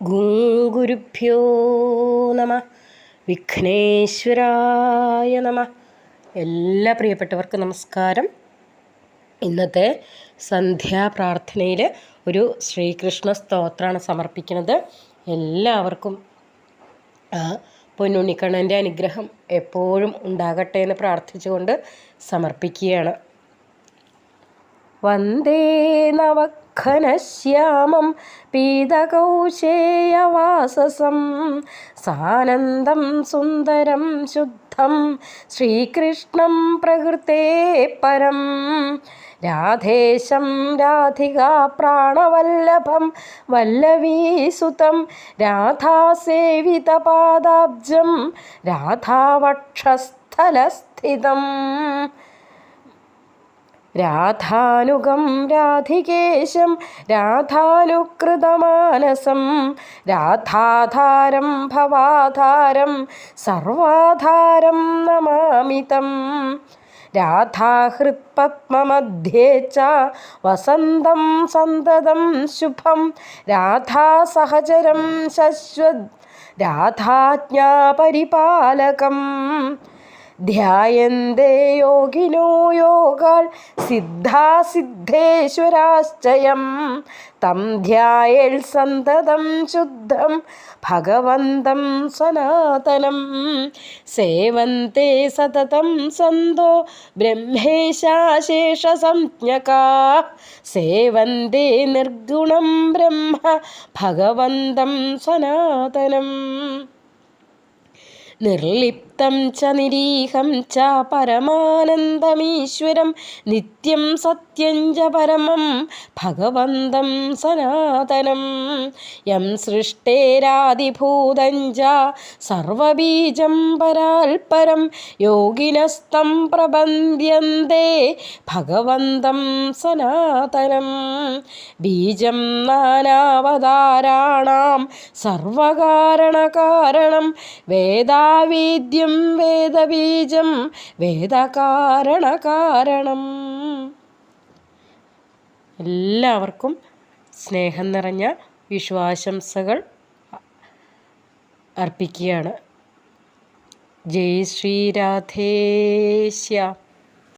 ഗുരുഭ്യോ നമ. വിഘ്നേശ്വരായ നമ. എല്ലാ പ്രിയപ്പെട്ടവർക്കും നമസ്കാരം. ഇന്നത്തെ സന്ധ്യാപ്രാർത്ഥനയിൽ ഒരു ശ്രീകൃഷ്ണ സ്തോത്രമാണ് സമർപ്പിക്കുന്നത്. എല്ലാവർക്കും പൊന്നുണ്ണിക്കണ്ണന്റെ അനുഗ്രഹം എപ്പോഴും ഉണ്ടാകട്ടെ എന്ന് പ്രാർത്ഥിച്ചുകൊണ്ട് സമർപ്പിക്കുകയാണ്. വന്ദേ നവഘനശ്യാമം പീതകൗശേയവാസസം സാനന്ദം സുന്ദരം ശുദ്ധം ശ്രീകൃഷ്ണം പ്രകൃതേ പരം. രാധേശം രാധികാ പ്രാണവല്ലഭം വല്ലവീസുതം രാധാസേവിതപാദാബ്ജം രാധാവക്ഷസ്ഥലസ്ഥിതം. രാധാനുഗം രാധികേശം രാധാനുകൃതമാനസം രാധാധാരം ഭവാധാരം സർവാധാരം നമാമിതം. രാധാഹൃത്പത്മമധ്യേ ച വസന്തം സന്തതം ശുഭം രാധാസഹചരം ശശ്വത് രാധാജ്ഞാപരിപാലകം. ധ്യായന്തേ യോഗിനോ യോഗാൽ സിദ്ധാസിദ്ധേശ്വരാശ്ചയം. തം ധ്യായേൽ സന്തതം ശുദ്ധം ഭഗവന്തം സനാതനം. സേവന്തേ സതതം സന്തോ ബ്രഹ്മേശാശേഷസംജ്ഞകാ. സേവന്തേ നിർഗുണം ബ്രഹ്മ ഭഗവന്തം സനാതനം. നിർലിപ്തം ച നിരീഹം ച പരമാനന്ദമീശ്വരം നിത്യം സത്യം ച പരമം ഭഗവന്തം സനാതനം. യം സൃഷ്ടേരാതിഭൂതം ച സർവബീജം പരാൽപരം യോഗിനസ്തം പ്രബന്ധ്യന്തേ ഭഗവന്തം സനാതനം. ബീജം നാനാവതാരാണാം സർവകാരണകാരണം വേദാ വേദ്യം വേദബീജം വേദകാരണകാരണം. എല്ലാവർക്കും സ്നേഹം നിറഞ്ഞ വിശ്വാശംസകൾ അർപ്പിക്കുകയാണ്. ജയ് ശ്രീരാധേശ്യ